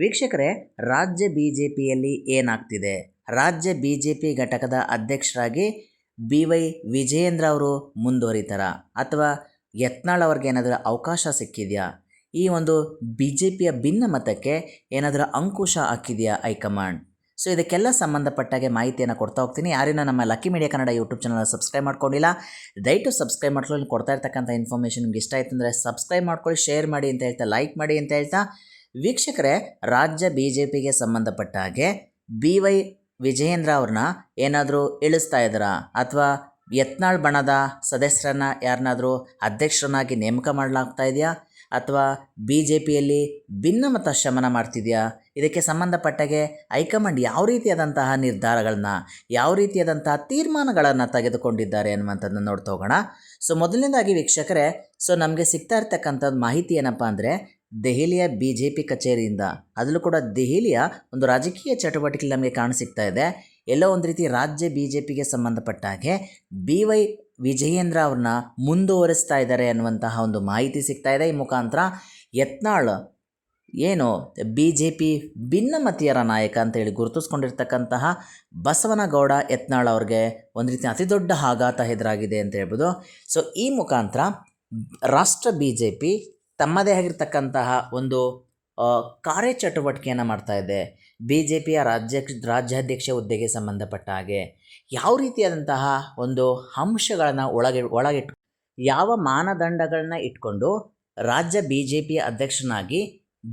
ವೀಕ್ಷಕರೇ, ರಾಜ್ಯ B J ಪಿಯಲ್ಲಿ ಏನಾಗ್ತಿದೆ? ರಾಜ್ಯ ಬಿ ಜೆ ಪಿ ಘಟಕದ ಅಧ್ಯಕ್ಷರಾಗಿ ಬಿ ವೈ ವಿಜಯೇಂದ್ರ ಅವರು ಮುಂದುವರಿತಾರ? ಅಥವಾ ಯತ್ನಾಳ್ ಅವ್ರಿಗೆ ಏನಾದರೂ ಅವಕಾಶ ಸಿಕ್ಕಿದೆಯಾ? ಈ ಒಂದು ಬಿ ಜೆ ಪಿಯ ಭಿನ್ನಮತಕ್ಕೆ ಏನಾದರೂ ಅಂಕುಶ ಹಾಕಿದೆಯಾ ಹೈಕಮಾಂಡ್? ಸೊ, ಇದಕ್ಕೆಲ್ಲ ಸಂಬಂಧಪಟ್ಟಾಗೆ ಮಾಹಿತಿಯನ್ನು ಕೊಡ್ತಾ ಹೋಗ್ತೀನಿ. ಯಾರಿನ ನಮ್ಮ Lucky Media Kannada YouTube channel subscribe ಮಾಡ್ಕೊಂಡಿಲ್ಲ, ದಯವಿಟ್ಟು ಸಬ್ಸ್ಕ್ರೈಬ್ ಮಾಡ್ಕೊಳ್ಳಿ. ಕೊಡ್ತಾ ಇರ್ತಕ್ಕಂಥ ಇನ್ಫಾರ್ಮೇಷನ್ ನಿಮ್ಗೆ ಇಷ್ಟ ಆಯ್ತು ಅಂದರೆ ಸಬ್ಸ್ಕ್ರೈಬ್ ಮಾಡ್ಕೊಳ್ಳಿ, ಶೇರ್ ಮಾಡಿ ಅಂತ ಹೇಳ್ತಾ, ಲೈಕ್ ಮಾಡಿ ಅಂತ ಹೇಳ್ತಾ ವೀಕ್ಷಕರೇ, ರಾಜ್ಯ ಬಿ ಜೆ ಪಿಗೆ ಸಂಬಂಧಪಟ್ಟ ಹಾಗೆ ಬಿ ವೈ ವಿಜಯೇಂದ್ರ ಅವ್ರನ್ನ ಏನಾದರೂ ಇಳಿಸ್ತಾ ಇದ್ದಾರಾ? ಅಥವಾ ಯತ್ನಾಳ್ ಬಣದ ಸದಸ್ಯರನ್ನ ಯಾರನ್ನಾದರೂ ಅಧ್ಯಕ್ಷರನ್ನಾಗಿ ನೇಮಕ ಮಾಡಲಾಗ್ತಾ ಇದೆಯಾ? ಅಥವಾ ಬಿ ಜೆ ಪಿಯಲ್ಲಿ ಭಿನ್ನಮತ ಶಮನ ಮಾಡ್ತಿದೆಯಾ? ಇದಕ್ಕೆ ಸಂಬಂಧಪಟ್ಟಾಗೆ ಹೈಕಮಾಂಡ್ ಯಾವ ರೀತಿಯಾದಂತಹ ನಿರ್ಧಾರಗಳನ್ನ, ಯಾವ ರೀತಿಯಾದಂತಹ ತೀರ್ಮಾನಗಳನ್ನು ತೆಗೆದುಕೊಂಡಿದ್ದಾರೆ ಅನ್ನುವಂಥದ್ದನ್ನು ನೋಡ್ತಾ ಹೋಗೋಣ. ಸೊ, ಮೊದಲನೇದಾಗಿ ವೀಕ್ಷಕರೇ, ಸೊ, ನಮಗೆ ಸಿಗ್ತಾ ಇರ್ತಕ್ಕಂಥದ್ದು ಮಾಹಿತಿ ಏನಪ್ಪ ಅಂದರೆ ದೆಹಲಿಯ ಬಿ ಜೆ ಪಿ ಕಚೇರಿಯಿಂದ. ಅದರಲ್ಲೂ ಕೂಡ ದೆಹಲಿಯ ಒಂದು ರಾಜಕೀಯ ಚಟುವಟಿಕೆ ನಮಗೆ ಕಾಣಿಸ್ತಾ ಇದೆ. ಎಲ್ಲೋ ಒಂದು ರೀತಿ ರಾಜ್ಯ ಬಿ ಜೆ ಪಿಗೆ ಸಂಬಂಧಪಟ್ಟ ಹಾಗೆ ಬಿ ವೈ ವಿಜಯೇಂದ್ರ ಅವ್ರನ್ನ ಮುಂದುವರಿಸ್ತಾ ಇದ್ದಾರೆ ಅನ್ನುವಂತಹ ಒಂದು ಮಾಹಿತಿ ಸಿಗ್ತಾ ಇದೆ. ಈ ಮುಖಾಂತರ ಯತ್ನಾಳ್ ಏನು ಬಿ ಜೆ ಪಿ ಭಿನ್ನಮತೀಯರ ನಾಯಕ ಅಂತೇಳಿ ಗುರುತಿಸ್ಕೊಂಡಿರ್ತಕ್ಕಂತಹ ಬಸವನಗೌಡ ಯತ್ನಾಳ್ ಅವ್ರಿಗೆ ಒಂದು ರೀತಿ ಅತಿ ದೊಡ್ಡ ಆಘಾತ ಎದುರಾಗಿದೆ ಅಂತ ಹೇಳ್ಬೋದು. ಸೊ ಈ ಮುಖಾಂತರ ರಾಷ್ಟ್ರ ಬಿ ಜೆ ಪಿ ತಮ್ಮದೇ ಆಗಿರ್ತಕ್ಕಂತಹ ಒಂದು ಕಾರ್ಯಚಟುವಟಿಕೆಯನ್ನು ಮಾಡ್ತಾ ಇದೆ. ಬಿ ಜೆ ಪಿಯ ರಾಜ್ಯ ರಾಜ್ಯಾಧ್ಯಕ್ಷ ಹುದ್ದೆಗೆ ಸಂಬಂಧಪಟ್ಟ ಹಾಗೆ ಯಾವ ರೀತಿಯಾದಂತಹ ಒಂದು ಅಂಶಗಳನ್ನು ಒಳಗೆ ಒಳಗಿಟ್ಟು ಯಾವ ಮಾನದಂಡಗಳನ್ನ ಇಟ್ಕೊಂಡು ರಾಜ್ಯ ಬಿ ಜೆ ಪಿಯ ಅಧ್ಯಕ್ಷನಾಗಿ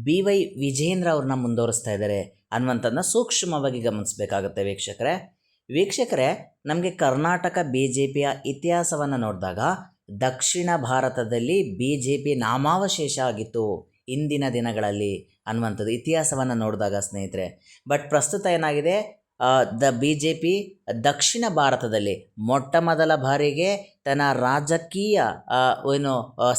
ಬಿ ವೈ ವಿಜೇಂದ್ರ ಅವ್ರನ್ನ ಮುಂದುವರಿಸ್ತಾ ಇದ್ದಾರೆ ಅನ್ನುವಂಥದ್ದನ್ನ ಸೂಕ್ಷ್ಮವಾಗಿ ಗಮನಿಸಬೇಕಾಗುತ್ತೆ ವೀಕ್ಷಕರೇ. ವೀಕ್ಷಕರೇ, ನಮಗೆ ಕರ್ನಾಟಕ ಬಿ ಜೆ ಪಿಯ ಇತಿಹಾಸವನ್ನು ನೋಡಿದಾಗ ದಕ್ಷಿಣ ಭಾರತದಲ್ಲಿ ಬಿ ಜೆ ಪಿ ನಾಮಾವಶೇಷ ಆಗಿತ್ತು ಇಂದಿನ ದಿನಗಳಲ್ಲಿ ಅನ್ನುವಂಥದ್ದು ಇತಿಹಾಸವನ್ನು ನೋಡಿದಾಗ ಸ್ನೇಹಿತರೆ. ಬಟ್ ಪ್ರಸ್ತುತ ಏನಾಗಿದೆ? ದ ಬಿ ಜೆ ಪಿ ದಕ್ಷಿಣ ಭಾರತದಲ್ಲಿ ಮೊಟ್ಟ ಮೊದಲ ಬಾರಿಗೆ ತನ್ನ ರಾಜಕೀಯ ಏನು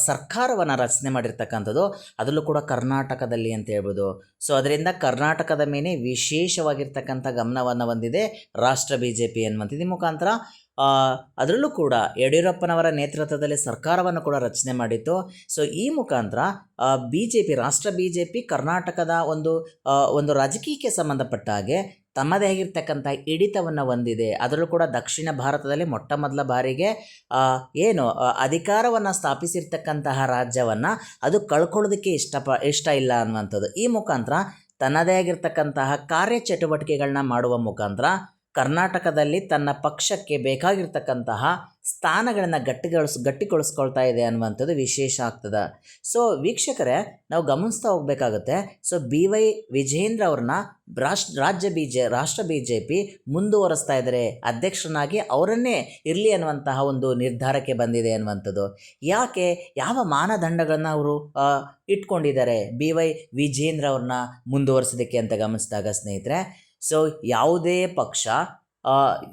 ಸರ್ಕಾರವನ್ನು ರಚನೆ ಮಾಡಿರ್ತಕ್ಕಂಥದ್ದು. ಅದರಲ್ಲೂ ಕೂಡ ಕರ್ನಾಟಕದಲ್ಲಿ ಅಂತ ಹೇಳ್ಬೋದು. ಸೊ ಅದರಿಂದ ಕರ್ನಾಟಕದ ಮೇಲೆ ವಿಶೇಷವಾಗಿರ್ತಕ್ಕಂಥ ಗಮನವನ್ನು ಹೊಂದಿದೆ ರಾಷ್ಟ್ರ ಬಿ ಜೆ ಪಿ ಅನ್ನುವಂಥದ್ದು ಈ ಮುಖಾಂತರ ಅದರಲ್ಲೂ ಕೂಡ ಯಡಿಯೂರಪ್ಪನವರ ನೇತೃತ್ವದಲ್ಲಿ ಸರ್ಕಾರವನ್ನು ಕೂಡ ರಚನೆ ಮಾಡಿತ್ತು. ಸೊ ಈ ಮುಖಾಂತರ ಬಿ ಜೆ ಪಿ ರಾಷ್ಟ್ರ ಬಿ ಜೆ ಪಿ ಕರ್ನಾಟಕದ ಒಂದು ಒಂದು ರಾಜಕೀಯಕ್ಕೆ ಸಂಬಂಧಪಟ್ಟ ಹಾಗೆ ತಮ್ಮದೇ ಆಗಿರ್ತಕ್ಕಂಥ ಹಿಡಿತವನ್ನು ಹೊಂದಿದೆ. ಅದರಲ್ಲೂ ಕೂಡ ದಕ್ಷಿಣ ಭಾರತದಲ್ಲಿ ಮೊಟ್ಟ ಮೊದಲ ಬಾರಿಗೆ ಏನು ಅಧಿಕಾರವನ್ನು ಸ್ಥಾಪಿಸಿರ್ತಕ್ಕಂತಹ ರಾಜ್ಯವನ್ನು ಅದು ಕಳ್ಕೊಳ್ಳೋದಕ್ಕೆ ಇಷ್ಟಪ ಇಷ್ಟ ಇಲ್ಲ ಅನ್ನುವಂಥದ್ದು. ಈ ಮುಖಾಂತರ ತನ್ನದೇ ಆಗಿರ್ತಕ್ಕಂತಹ ಕಾರ್ಯಚಟುವಟಿಕೆಗಳನ್ನ ಮಾಡುವ ಮುಖಾಂತರ ಕರ್ನಾಟಕದಲ್ಲಿ ತನ್ನ ಪಕ್ಷಕ್ಕೆ ಬೇಕಾಗಿರ್ತಕ್ಕಂತಹ ಸ್ಥಾನಗಳನ್ನು ಗಟ್ಟಿಗೊಳಿಸ್, ಗಟ್ಟಿಗೊಳಿಸ್ಕೊಳ್ತಾ ಇದೆ ಅನ್ನುವಂಥದ್ದು ವಿಶೇಷ ಆಗ್ತದೆ. ಸೊ ವೀಕ್ಷಕರೇ, ನಾವು ಗಮನಿಸ್ತಾ ಹೋಗಬೇಕಾಗುತ್ತೆ. ಸೊ ಬಿ ವೈ ವಿಜೇಂದ್ರ ಅವ್ರನ್ನ ರಾಷ್ಟ್ರ ರಾಜ್ಯ ಬಿ ಜೆ, ರಾಷ್ಟ್ರ ಬಿ ಜೆ ಪಿ ಮುಂದುವರಿಸ್ತಾ ಇದ್ದಾರೆ ಅಧ್ಯಕ್ಷರನ್ನಾಗಿ ಅವರನ್ನೇ ಇರಲಿ ಅನ್ನುವಂತಹ ಒಂದು ನಿರ್ಧಾರಕ್ಕೆ ಬಂದಿದೆ ಅನ್ನುವಂಥದ್ದು. ಯಾಕೆ? ಯಾವ ಮಾನದಂಡಗಳನ್ನು ಅವರು ಇಟ್ಕೊಂಡಿದ್ದಾರೆ ಬಿ ವೈ ವಿಜೇಂದ್ರ ಅವ್ರನ್ನ ಮುಂದುವರಿಸೋದಕ್ಕೆ ಅಂತ ಗಮನಿಸಿದಾಗ ಸ್ನೇಹಿತರೆ ಸೊ ಯಾವುದೇ ಪಕ್ಷ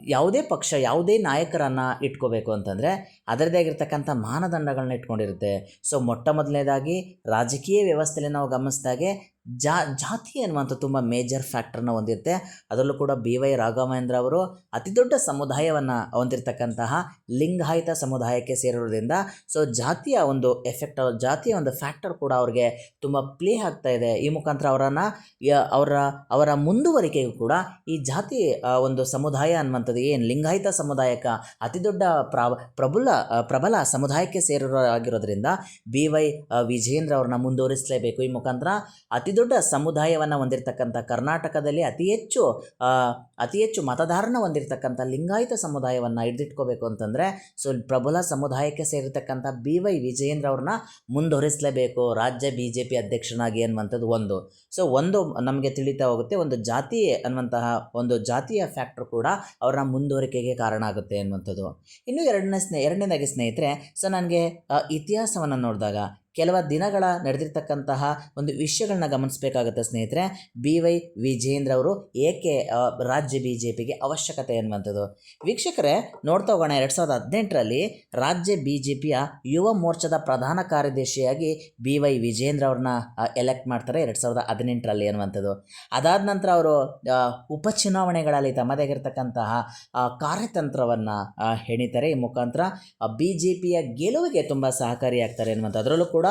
ಯಾವುದೇ ಪಕ್ಷ, ಯಾವುದೇ ನಾಯಕರನ್ನು ಇಟ್ಕೋಬೇಕು ಅಂತಂದರೆ ಅದರದೇ ಆಗಿರ್ತಕ್ಕಂಥ ಮಾನದಂಡಗಳನ್ನ ಇಟ್ಕೊಂಡಿರುತ್ತೆ. ಸೊ ಮೊಟ್ಟ ಮೊದಲನೇದಾಗಿ ರಾಜಕೀಯ ವ್ಯವಸ್ಥೆಯಲ್ಲಿ ನಾವು ಗಮನಿಸಿದಾಗೆ ಜಾ, ಜಾತಿ ಅನ್ನುವಂಥ ತುಂಬ ಮೇಜರ್ ಫ್ಯಾಕ್ಟರ್ನ ಹೊಂದಿರುತ್ತೆ. ಅದರಲ್ಲೂ ಕೂಡ ಬಿ ವೈ ರಾಘವೇಂದ್ರ ಅವರು ಅತಿ ದೊಡ್ಡ ಸಮುದಾಯವನ್ನು ಹೊಂದಿರತಕ್ಕಂತಹ ಲಿಂಗಾಯತ ಸಮುದಾಯಕ್ಕೆ ಸೇರಿರೋದ್ರಿಂದ ಸೊ ಜಾತಿಯ ಒಂದು ಎಫೆಕ್ಟ್ ಜಾತಿಯ ಒಂದು ಫ್ಯಾಕ್ಟರ್ ಕೂಡ ಅವ್ರಿಗೆ ತುಂಬ ಪ್ಲೇ ಆಗ್ತಾ ಇದೆ. ಈ ಮುಖಾಂತರ ಅವರನ್ನು ಅವರ ಅವರ ಮುಂದುವರಿಕೆಗೂ ಕೂಡ ಈ ಜಾತಿ ಒಂದು ಸಮುದಾಯ ಅನ್ನುವಂಥದ್ದು ಏನು ಲಿಂಗಾಯತ ಸಮುದಾಯಕ್ಕೆ ಅತಿ ದೊಡ್ಡ ಪ್ರ ಪ್ರಬಲ ಪ್ರಬಲ ಸಮುದಾಯಕ್ಕೆ ಸೇರಿರೋ, ಆಗಿರೋದ್ರಿಂದ ಬಿ ವೈ ವಿಜೇಂದ್ರ ಅವ್ರನ್ನ ಮುಂದುವರಿಸಲೇಬೇಕು. ಈ ಮುಖಾಂತರ ಅತಿ ದೊಡ್ಡ ಸಮುದಾಯವನ್ನು ಹೊಂದಿರತಕ್ಕಂಥ ಕರ್ನಾಟಕದಲ್ಲಿ ಅತಿ ಹೆಚ್ಚು ಅತಿ ಹೆಚ್ಚು ಮತದಾರನ ಹೊಂದಿರತಕ್ಕಂಥ ಲಿಂಗಾಯತ ಸಮುದಾಯವನ್ನು ಹಿಡಿದಿಟ್ಕೋಬೇಕು ಅಂತಂದರೆ, ಸೊ, ಪ್ರಬಲ ಸಮುದಾಯಕ್ಕೆ ಸೇರಿರ್ತಕ್ಕಂಥ ಬಿ ವೈ ವಿಜಯೇಂದ್ರ ಅವ್ರನ್ನ ಮುಂದುವರಿಸಲೇಬೇಕು. ರಾಜ್ಯ ಬಿ ಜೆ ಪಿ ಅಧ್ಯಕ್ಷನಾಗಿ ಅನ್ನುವಂಥದ್ದು ಒಂದು. ಸೊ, ಒಂದು ನಮಗೆ ತಿಳಿತಾ ಹೋಗುತ್ತೆ, ಒಂದು ಜಾತಿ ಅನ್ನುವಂತಹ ಒಂದು ಜಾತಿಯ ಫ್ಯಾಕ್ಟ್ರ್ ಕೂಡ ಅವರ ಮುಂದುವರಿಕೆಗೆ ಕಾರಣ ಆಗುತ್ತೆ ಅನ್ನುವಂಥದ್ದು. ಇನ್ನು ಎರಡನೇ ಸ್ನೇಹ, ಎರಡನೇದಾಗಿ ಸ್ನೇಹಿತರೆ, ಸೊ, ನನಗೆ ಇತಿಹಾಸವನ್ನು ನೋಡಿದಾಗ ಕೆಲವು ದಿನಗಳ ನಡೆದಿರ್ತಕ್ಕಂತಹ ಒಂದು ವಿಷಯಗಳನ್ನ ಗಮನಿಸಬೇಕಾಗುತ್ತೆ ಸ್ನೇಹಿತರೆ. ಬಿ ವೈ ವಿಜೇಂದ್ರ ಅವರು ಏಕೆ ರಾಜ್ಯ ಬಿ ಜೆ ಪಿಗೆ ಅವಶ್ಯಕತೆ ಎನ್ನುವಂಥದ್ದು. ವೀಕ್ಷಕರೇ, ನೋಡ್ತಾ ಹೋಗೋಣ ಎರಡು ಸಾವಿರದ ಹದಿನೆಂಟರಲ್ಲಿ ರಾಜ್ಯ ಬಿ ಜೆ ಪಿಯ ಯುವ ಮೋರ್ಚಾದ ಪ್ರಧಾನ ಕಾರ್ಯದರ್ಶಿಯಾಗಿ ಬಿ ವೈ ವಿಜೇಂದ್ರ ಅವ್ರನ್ನ ಎಲೆಕ್ಟ್ ಮಾಡ್ತಾರೆ ಎರಡು ಸಾವಿರದ ಹದಿನೆಂಟರಲ್ಲಿ ಅನ್ನುವಂಥದ್ದು ಅದಾದ ನಂತರ ಅವರು ಉಪಚುನಾವಣೆಗಳಲ್ಲಿ ತಮ್ಮದೇ ಆಗಿರ್ತಕ್ಕಂತಹ ಕಾರ್ಯತಂತ್ರವನ್ನು ಹೆಣಿತಾರೆ. ಈ ಮುಖಾಂತರ ಬಿ ಜೆ ಪಿಯ ಗೆಲುವಿಗೆ ತುಂಬ ಸಹಕಾರಿಯಾಗ್ತಾರೆ ಎನ್ನುವಂಥ ಅದರಲ್ಲೂ ಕೂಡ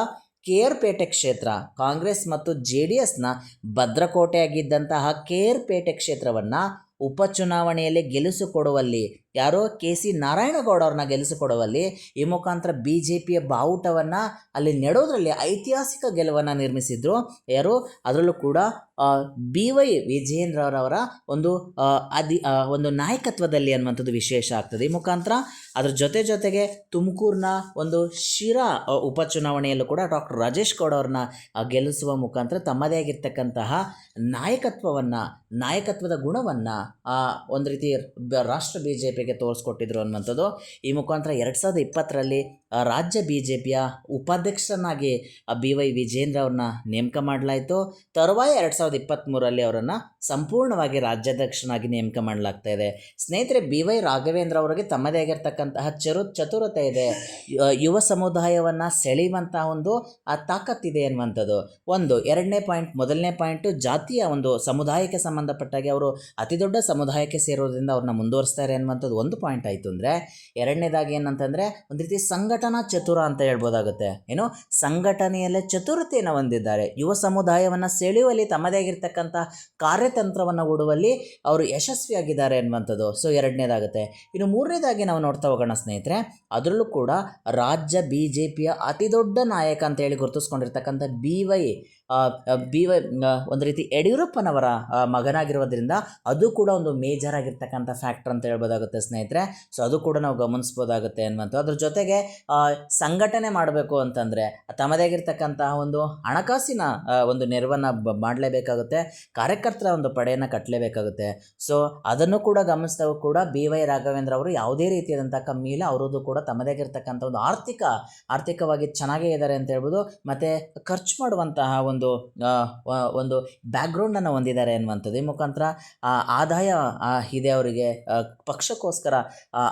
ಕೇರ್ಪೇಟೆ ಕ್ಷೇತ್ರ. ಕಾಂಗ್ರೆಸ್ ಮತ್ತು ಜೆ ಡಿ ಎಸ್ನ ಭದ್ರಕೋಟೆಯಾಗಿದ್ದಂತಹ ಕೇರ್ಪೇಟೆ ಕ್ಷೇತ್ರವನ್ನು ಉಪಚುನಾವಣೆಯಲ್ಲಿ ಗೆಲ್ಲಿಸಿಕೊಡುವಲ್ಲಿ ಯಾರೋ ಕೆ ಸಿ ನಾರಾಯಣಗೌಡ ಅವ್ರನ್ನ ಗೆಲ್ಲಿಸಿಕೊಡುವಲ್ಲಿ ಈ ಮುಖಾಂತರ ಬಿ ಜೆ ಪಿಯ ಬಾವುಟವನ್ನು ಅಲ್ಲಿ ನೆಡೋದ್ರಲ್ಲಿ ಐತಿಹಾಸಿಕ ಗೆಲುವನ್ನು ನಿರ್ಮಿಸಿದ್ರು. ಯಾರು? ಅದರಲ್ಲೂ ಕೂಡ ಬಿ ವೈ ವಿಜಯೇಂದ್ರವರವರ ಒಂದು ಅಧಿ ಒಂದು ನಾಯಕತ್ವದಲ್ಲಿ ಅನ್ನುವಂಥದ್ದು ವಿಶೇಷ ಆಗ್ತದೆ. ಈ ಮುಖಾಂತರ ಅದರ ಜೊತೆ ಜೊತೆಗೆ ತುಮಕೂರಿನ ಒಂದು ಶಿರಾ ಉಪಚುನಾವಣೆಯಲ್ಲೂ ಕೂಡ ಡಾಕ್ಟರ್ ರಾಜೇಶ್ ಗೌಡ ಅವ್ರನ್ನ ಗೆಲ್ಲಿಸುವ ಮುಖಾಂತರ ತಮ್ಮದೇ ಆಗಿರ್ತಕ್ಕಂತಹ ನಾಯಕತ್ವವನ್ನು, ನಾಯಕತ್ವದ ಗುಣವನ್ನು ಒಂದು ರೀತಿ ರಾಷ್ಟ್ರ ಬಿ ಜೆ ಪಿಗೆ ತೋರಿಸ್ಕೊಟ್ಟಿದ್ರು ಅನ್ನುವಂಥದ್ದು. ಈ ಮುಖಾಂತರ ಎರಡು ಸಾವಿರದ ಇಪ್ಪತ್ತರಲ್ಲಿ ರಾಜ್ಯ ಬಿ ಜೆ ಪಿಯ ಉಪಾಧ್ಯಕ್ಷರನ್ನಾಗಿ ಬಿ ವೈ ವಿಜೇಂದ್ರ ಅವ್ರನ್ನ ನೇಮಕ ಮಾಡಲಾಯಿತು. ತರುವಾಯ ಎರಡು ಸಾವಿರದ ಇಪ್ಪತ್ತ್ಮೂರಲ್ಲಿ ಅವರನ್ನು ಸಂಪೂರ್ಣವಾಗಿ ರಾಜ್ಯಾಧ್ಯಕ್ಷನಾಗಿ ನೇಮಕ ಮಾಡಲಾಗ್ತಾ ಇದೆ. ಸ್ನೇಹಿತರೆ, ಬಿ ವೈ ರಾಘವೇಂದ್ರ ಅವರಿಗೆ ತಮ್ಮದೇ ಆಗಿರ್ತಕ್ಕಂತಹ ಚರು, ಚತುರತೆ ಇದೆ. ಯುವ ಸಮುದಾಯವನ್ನು ಸೆಳೆಯುವಂತಹ ಒಂದು, ಆ ತಾಕತ್ತಿದೆ ಅನ್ನುವಂಥದ್ದು. ಒಂದು, ಎರಡನೇ ಪಾಯಿಂಟ್, ಮೊದಲನೇ ಪಾಯಿಂಟು ಜಾತಿಯ ಒಂದು ಸಮುದಾಯಕ್ಕೆ ಸಂಬಂಧಪಟ್ಟಾಗೆ ಅವರು ಅತಿ ದೊಡ್ಡ ಸಮುದಾಯಕ್ಕೆ ಸೇರೋದ್ರಿಂದ ಅವ್ರನ್ನ ಮುಂದುವರಿಸ್ತಾರೆ ಅನ್ನುವಂಥದ್ದು. ಒಂದು ಪಾಯಿಂಟ್ ಆಯಿತು ಅಂದರೆ, ಎರಡನೇದಾಗಿ ಏನಂತಂದರೆ, ಒಂದು ರೀತಿ ಸಂಘಟನಾ ಚತುರ ಅಂತ ಹೇಳ್ಬೋದಾಗುತ್ತೆ. ಏನು? ಸಂಘಟನೆಯಲ್ಲೇ ಚತುರತೆಯನ್ನು ಹೊಂದಿದ್ದಾರೆ. ಯುವ ಸಮುದಾಯವನ್ನು ಸೆಳೆಯುವಲ್ಲಿ, ತಮ್ಮದೇ ಆಗಿರ್ತಕ್ಕಂಥ ಕಾರ್ಯತಂತ್ರವನ್ನು ಹೂಡುವಲ್ಲಿ ಅವರು ಯಶಸ್ವಿಯಾಗಿದ್ದಾರೆ ಅನ್ನುವಂಥದ್ದು ಸೊ ಎರಡನೇದಾಗುತ್ತೆ. ಇನ್ನು ಮೂರನೇದಾಗಿ ನಾವು ನೋಡ್ತಾ ಹೋಗೋಣ ಸ್ನೇಹಿತರೆ, ಅದರಲ್ಲೂ ಕೂಡ ರಾಜ್ಯ ಬಿ ಜೆ ಪಿಯ ಅತಿದೊಡ್ಡ ನಾಯಕ ಅಂತ ಹೇಳಿ ಗುರುತಿಸ್ಕೊಂಡಿರ್ತಕ್ಕಂಥ ಬಿ ವೈ ಬಿ ವೈ ಒಂದು ರೀತಿ ಯಡಿಯೂರಪ್ಪನವರ ಮಗನಾಗಿರೋದ್ರಿಂದ ಅದು ಕೂಡ ಒಂದು ಮೇಜರ್ ಆಗಿರ್ತಕ್ಕಂಥ ಫ್ಯಾಕ್ಟರ್ ಅಂತ ಹೇಳ್ಬೋದಾಗುತ್ತೆ ಸ್ನೇಹಿತರೆ. ಸೊ ಅದು ಕೂಡ ನಾವು ಗಮನಿಸ್ಬೋದಾಗುತ್ತೆ ಅನ್ನುವಂಥ ಅದ್ರ ಜೊತೆಗೆ ಸಂಘಟನೆ ಮಾಡಬೇಕು ಅಂತಂದರೆ ತಮ್ಮದೇ ಆಗಿರ್ತಕ್ಕಂತಹ ಒಂದು ಹಣಕಾಸಿನ ಒಂದು ನೆರವನ್ನು ಮಾಡಲೇಬೇಕಾಗುತ್ತೆ. ಕಾರ್ಯಕರ್ತರ ಒಂದು ಪಡೆಯನ್ನು ಕಟ್ಟಲೇಬೇಕಾಗುತ್ತೆ ಸೊ ಅದನ್ನು ಕೂಡ ಗಮನಿಸಿದಾಗ ಕೂಡ ಬಿ ವೈ ರಾಘವೇಂದ್ರ ಅವರು ಯಾವುದೇ ರೀತಿಯಾದಂಥ ಕಮ್ಮಿ ಇಲ್ಲ ಅವರದ್ದು ಕೂಡ ತಮ್ಮದೇ ಆಗಿರ್ತಕ್ಕಂಥ ಒಂದು ಆರ್ಥಿಕ, ಆರ್ಥಿಕವಾಗಿ ಚೆನ್ನಾಗೇ ಇದ್ದಾರೆ ಅಂತ ಹೇಳ್ಬೋದು. ಮತ್ತು ಖರ್ಚು ಮಾಡುವಂತಹ ಒಂದು ವ- ಒಂದು ಬ್ಯಾಕ್ಗ್ರೌಂಡನ್ನು ಹೊಂದಿದ್ದಾರೆ ಅನ್ನುವಂಥದ್ದು ಈ ಮುಖಾಂತರ ಆದಾಯ ಇದೆ ಅವರಿಗೆ. ಪಕ್ಷಕ್ಕೋಸ್ಕರ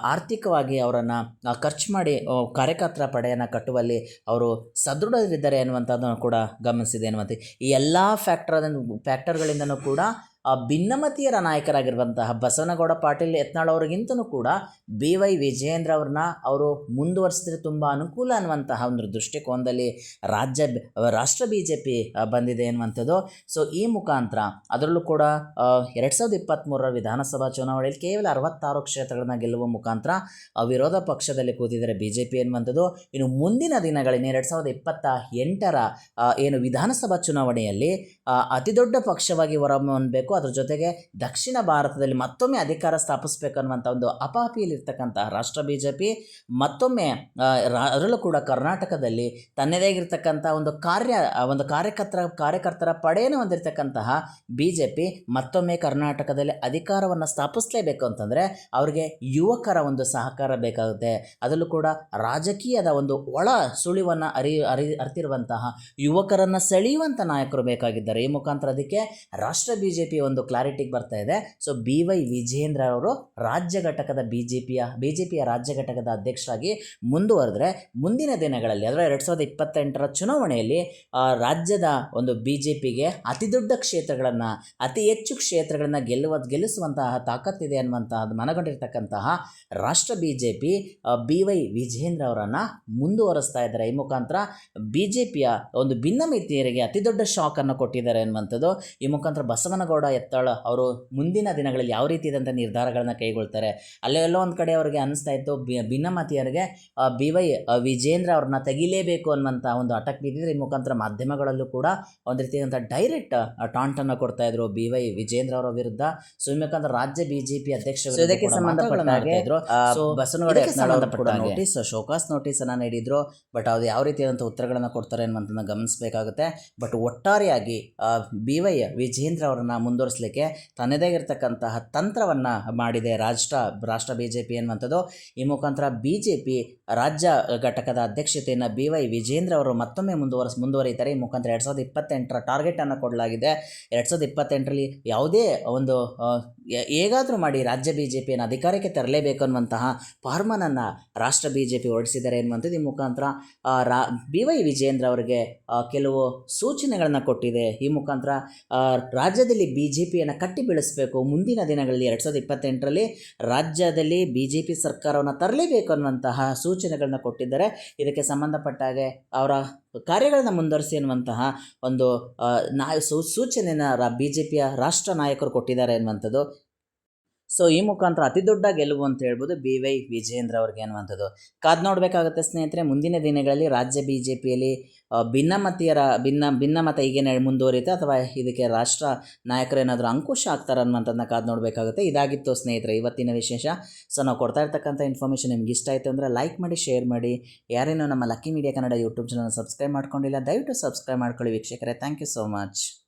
ಆರ್ಥಿಕವಾಗಿ ಅವರನ್ನು ಖರ್ಚು ಮಾಡಿ ಕಾರ್ಯಕರ್ತರ ಪಡೆಯನ್ನು ಕಟ್ಟುವಲ್ಲಿ ಅವರು ಸದೃಢರಿದ್ದಾರೆ ಅನ್ನುವಂಥದ್ದನ್ನು ಕೂಡ ಗಮನಿಸಿದೆ ಅನ್ನುವಂಥ ಈ ಎಲ್ಲ ಫ್ಯಾಕ್ಟರ್ ಫ್ಯಾಕ್ಟರ್ಗಳಿಂದನೂ ಕೂಡ ಭಿನ್ನಮತೀಯರ ನಾಯಕರಾಗಿರುವಂತಹ ಬಸವನಗೌಡ ಪಾಟೀಲ್ ಯತ್ನಾಳ್ ಅವರಿಗಿಂತನೂ ಕೂಡ ಬಿ ವೈ ವಿಜಯೇಂದ್ರ ಅವ್ರನ್ನ ಅವರು ಮುಂದುವರಿಸಿದ್ರೆ ತುಂಬ ಅನುಕೂಲ ಅನ್ನುವಂತಹ ಒಂದು ದೃಷ್ಟಿಕೋನದಲ್ಲಿ ರಾಜ್ಯ ರಾಷ್ಟ್ರ ಬಿ ಜೆ ಪಿ ಬಂದಿದೆ ಅನ್ನುವಂಥದ್ದು. ಸೊ ಈ ಮುಖಾಂತರ ಅದರಲ್ಲೂ ಕೂಡ ಎರಡು ಸಾವಿರದ ಇಪ್ಪತ್ತ್ಮೂರರ ವಿಧಾನಸಭಾ ಚುನಾವಣೆಯಲ್ಲಿ ಕೇವಲ ಅರವತ್ತಾರು ಕ್ಷೇತ್ರಗಳನ್ನ ಗೆಲ್ಲುವ ಮುಖಾಂತರ ವಿರೋಧ ಪಕ್ಷದಲ್ಲಿ ಕೂತಿದ್ದಾರೆ ಬಿ ಜೆ ಪಿ ಅನ್ನುವಂಥದ್ದು. ಇನ್ನು ಮುಂದಿನ ದಿನಗಳಲ್ಲಿ ಎರಡು ಸಾವಿರದ ಇಪ್ಪತ್ತ ಎಂಟರ ಏನು ವಿಧಾನಸಭಾ ಚುನಾವಣೆಯಲ್ಲಿ ಅತಿದೊಡ್ಡ ಅತಿ ದೊಡ್ಡ ಪಕ್ಷವಾಗಿ ಹೊರಹೊಮ್ಮಬೇಕು ಅದ್ರ ಜೊತೆಗೆ ದಕ್ಷಿಣ ಭಾರತದಲ್ಲಿ ಮತ್ತೊಮ್ಮೆ ಅಧಿಕಾರ ಸ್ಥಾಪಿಸಬೇಕು ಅನ್ನುವಂಥ ಒಂದು ಅಪಾಪಿಯಲ್ಲಿರ್ತಕ್ಕಂತಹ ರಾಷ್ಟ್ರ ಬಿ ಜೆ ಪಿ ಮತ್ತೊಮ್ಮೆ ಅದರಲ್ಲೂ ಕೂಡ ಕರ್ನಾಟಕದಲ್ಲಿ ತನ್ನದೇ ಆಗಿರ್ತಕ್ಕಂಥ ಒಂದು ಕಾರ್ಯ ಒಂದು ಕಾರ್ಯಕರ್ತರ ಕಾರ್ಯಕರ್ತರ ಪಡೆಯನ್ನು ಹೊಂದಿರತಕ್ಕಂತಹ ಬಿ ಜೆ ಪಿ ಮತ್ತೊಮ್ಮೆ ಕರ್ನಾಟಕದಲ್ಲಿ ಅಧಿಕಾರವನ್ನು ಸ್ಥಾಪಿಸಲೇಬೇಕು ಅಂತಂದರೆ ಅವರಿಗೆ ಯುವಕರ ಒಂದು ಸಹಕಾರ ಬೇಕಾಗುತ್ತೆ. ಅದರಲ್ಲೂ ಕೂಡ ರಾಜಕೀಯದ ಒಂದು ಒಳ ಸುಳಿವನ್ನು ಅರಿ ಅರಿ, ಅರಿತಿರುವಂತಹ ಯುವಕರನ್ನು ಸೆಳೆಯುವಂಥ ನಾಯಕರು ಬೇಕಾಗಿದ್ದಾರೆ. ಈ ಮುಖಾಂತರ ಅದಕ್ಕೆ ರಾಷ್ಟ್ರ ಬಿ ಜೆ ಪಿ ಒಂದು ಕ್ಲಾರಿಟಿಗೆ ಬರ್ತಾ ಇದೆ. ಸೊ ಬಿ ವೈ ವಿಜೇಂದ್ರ ಅವರು ರಾಜ್ಯ ಘಟಕದ ಬಿ ಜೆ ಪಿಯ ಬಿ ಜೆ ಪಿಯ ರಾಜ್ಯ ಘಟಕದ ಅಧ್ಯಕ್ಷರಾಗಿ ಮುಂದುವರೆದ್ರೆ ಮುಂದಿನ ದಿನಗಳಲ್ಲಿ ಅಂದರೆ ಎರಡು ಸಾವಿರದ ಇಪ್ಪತ್ತೆಂಟರ ಚುನಾವಣೆಯಲ್ಲಿ ರಾಜ್ಯದ ಒಂದು ಬಿ ಜೆ ಪಿಗೆ ಅತಿ ದೊಡ್ಡ ಕ್ಷೇತ್ರಗಳನ್ನು, ಅತಿ ಹೆಚ್ಚು ಕ್ಷೇತ್ರಗಳನ್ನು ಗೆಲ್ಲುವ ಗೆಲ್ಲಿಸುವಂತಹ ತಾಕತ್ತಿದೆ ಅನ್ನುವಂತಹ ಮನಗೊಂಡಿರ್ತಕ್ಕಂತಹ ರಾಷ್ಟ್ರ B J P B Y Vijendra ಅವರನ್ನು ಮುಂದುವರಿಸ್ತಾ ಇದ್ದಾರೆ. ಈ ಮುಖಾಂತರ ಬಿ ಜೆ ಪಿಯ ಒಂದು ಭಿನ್ನಮಿತಿಯರಿಗೆ ಅತಿ ದೊಡ್ಡ ಶಾಕನ್ನು ಕೊಟ್ಟಿದ್ದಾರೆ ಅನ್ನುವಂಥದ್ದು. ಈ ಮುಖಾಂತರ ಬಸವನಗೌಡ ಎತ್ತಾಳ ಅವರು ಮುಂದಿನ ದಿನಗಳಲ್ಲಿ ಯಾವ ರೀತಿ ರೀತಿಯಾದಂಥ ನಿರ್ಧಾರಗಳನ್ನು ಕೈಗೊಳ್ತಾರೆ. ಅಲ್ಲೆಲ್ಲೋ ಒಂದು ಕಡೆ ಅವರಿಗೆ ಅನಿಸ್ತಾ ಇತ್ತು ಭಿನ್ನಮತೀಯರಿಗೆ ಬಿ ವೈ ವಿಜೇಂದ್ರ ಅವ್ರನ್ನ ತೆಗಿಲೇಬೇಕು ಅನ್ನುವಂಥ ಒಂದು ಅಟಕ್ ಬಿದ್ದಿದ್ರೆ ಈ ಮುಖಾಂತರ ಮಾಧ್ಯಮಗಳಲ್ಲೂ ಕೂಡ ಒಂದು ರೀತಿಯಾದಂಥ ಡೈರೆಕ್ಟ್ ಟಾಂಟನ್ನು ಕೊಡ್ತಾ ಇದ್ರು ಬಿ ವೈ ವಿಜೇಂದ್ರ ಅವರ ವಿರುದ್ಧ. ಸೊ ಮುಖಾಂತರ ರಾಜ್ಯ ಬಿಜೆಪಿ ಅಧ್ಯಕ್ಷ ಸಂಬಂಧಪಟ್ಟ ಹಾಗೆ, ಶೋಕಾಸ್ ನೋಟಿಸ್ ಅನ್ನ ನೀಡಿದ್ರು. ಬಟ್ ಅದು ಯಾವ ರೀತಿಯಾದಂಥ ಉತ್ತರಗಳನ್ನು ಕೊಡ್ತಾರೆ ಅನ್ನುವಂಥದ್ದನ್ನ ಗಮನಿಸಬೇಕಾಗುತ್ತೆ. ಬಟ್ ಒಟ್ಟಾರೆಯಾಗಿ ಬಿ ವೈ ವಿಜೇಂದ್ರ ಅವರನ್ನು ಮುಂದುವರಿಸಲಿಕ್ಕೆ ತನ್ನದೇ ಇರತಕ್ಕಂತಹ ತಂತ್ರವನ್ನು ಮಾಡಿದೆ ರಾಷ್ಟ್ರ ರಾಷ್ಟ್ರ ಬಿ ಜೆ ಪಿ ಅನ್ನುವಂಥದ್ದು ಈ ಮುಖಾಂತರ ಬಿ ಜೆ ಪಿ ರಾಜ್ಯ ಘಟಕದ ಅಧ್ಯಕ್ಷತೆಯನ್ನು ಬಿ ವೈ ವಿಜೇಂದ್ರ ಅವರು ಮತ್ತೊಮ್ಮೆ ಮುಂದುವರಿಸ್, ಮುಂದುವರಿತಾರೆ. ಈ ಮುಖಾಂತರ ಎರಡು ಸಾವಿರದ ಇಪ್ಪತ್ತೆಂಟರ ಟಾರ್ಗೆಟನ್ನು ಕೊಡಲಾಗಿದೆ. ಎರಡು ಸಾವಿರದ ಇಪ್ಪತ್ತೆಂಟರಲ್ಲಿ ಯಾವುದೇ ಒಂದು ಹೇಗಾದರೂ ಮಾಡಿ ರಾಜ್ಯ ಬಿ ಜೆ ಪಿಯನ್ನು ಅಧಿಕಾರಕ್ಕೆ ತರಲೇಬೇಕು ಅನ್ನುವಂತಹ ಫಾರ್ಮನನ್ನು ರಾಷ್ಟ್ರ ಬಿ ಜೆ ಪಿ ಹೊರಡಿಸಿದ್ದಾರೆ ಎನ್ನುವಂಥದ್ದು. ಈ ಮುಖಾಂತರ ರಾ, ಬಿ ವೈ ವಿಜೇಂದ್ರ ಅವರಿಗೆ ಕೆಲವು ಸೂಚನೆಗಳನ್ನು ಕೊಟ್ಟಿದೆ. ಈ ಮುಖಾಂತರ ರಾಜ್ಯದಲ್ಲಿ ಬಿ ಜೆ ಪಿಯನ್ನು ಕಟ್ಟಿ ಬೆಳೆಸಬೇಕು. ಮುಂದಿನ ದಿನಗಳಲ್ಲಿ ಎರಡು ಸಾವಿರದ ಇಪ್ಪತ್ತೆಂಟರಲ್ಲಿ ರಾಜ್ಯದಲ್ಲಿ ಬಿ ಜೆ ಪಿ ಸರ್ಕಾರವನ್ನು ತರಲೇಬೇಕು ಅನ್ನುವಂತಹ ಸೂಚನೆಗಳನ್ನ ಕೊಟ್ಟಿದ್ದಾರೆ. ಇದಕ್ಕೆ ಸಂಬಂಧಪಟ್ಟ ಹಾಗೆ ಅವರ ಕಾರ್ಯಗಳನ್ನು ಮುಂದುವರಿಸಿ ಎನ್ನುವಂತಹ ಒಂದು ಆ, ನಾ ಸೂ ಸೂಚನೆಯನ್ನು ಬಿ ಜೆ ಪಿಯ ರಾಷ್ಟ್ರ ನಾಯಕರು ಕೊಟ್ಟಿದ್ದಾರೆ ಅನ್ನುವಂಥದ್ದು ಸೊ ಈ ಮುಖಾಂತರ ಅತಿ ದೊಡ್ಡ ಗೆಲುವು ಅಂತ ಹೇಳ್ಬೋದು ಬಿ ವೈ ವಿಜೇಂದ್ರ ಅವ್ರಿಗೆ ಅನ್ನುವಂಥದ್ದು. ಕಾದ್ ನೋಡಬೇಕಾಗುತ್ತೆ ಸ್ನೇಹಿತರೆ, ಮುಂದಿನ ದಿನಗಳಲ್ಲಿ ರಾಜ್ಯ ಬಿ ಜೆ ಪಿಯಲ್ಲಿ ಭಿನ್ನಮತೀಯರ, ಭಿನ್ನ, ಭಿನ್ನಮತ ಹೀಗೇನೆ ಮುಂದುವರಿಯುತ್ತೆ ಅಥವಾ ಇದಕ್ಕೆ ರಾಷ್ಟ್ರ ನಾಯಕರೇನಾದರೂ ಅಂಕುಶ ಆಗ್ತಾರೆ ಅನ್ನುವಂಥದ್ದನ್ನ ಕಾದು ನೋಡಬೇಕಾಗುತ್ತೆ. ಇದಾಗಿತ್ತು ಸ್ನೇಹಿತರೆ, ಇವತ್ತಿನ ವಿಶೇಷ. ಸೊ ನಾವು ಕೊಡ್ತಾ ಇರ್ತಕ್ಕಂಥ ಇನ್ಫಾರ್ಮೇಷನ್ ನಿಮ್ಗೆ ಇಷ್ಟ ಆಯಿತು ಅಂದರೆ ಲೈಕ್ ಮಾಡಿ ಶೇರ್ ಮಾಡಿ. ಯಾರೇನೋ ನಮ್ಮ Lucky Media Kannada YouTube channel subscribe ಮಾಡ್ಕೊಂಡಿಲ್ಲ, ದಯವಿಟ್ಟು ಸಬ್ಸ್ಕ್ರೈಬ್ ಮಾಡ್ಕೊಳ್ಳಿ ವೀಕ್ಷಕರೇ. Thank you so much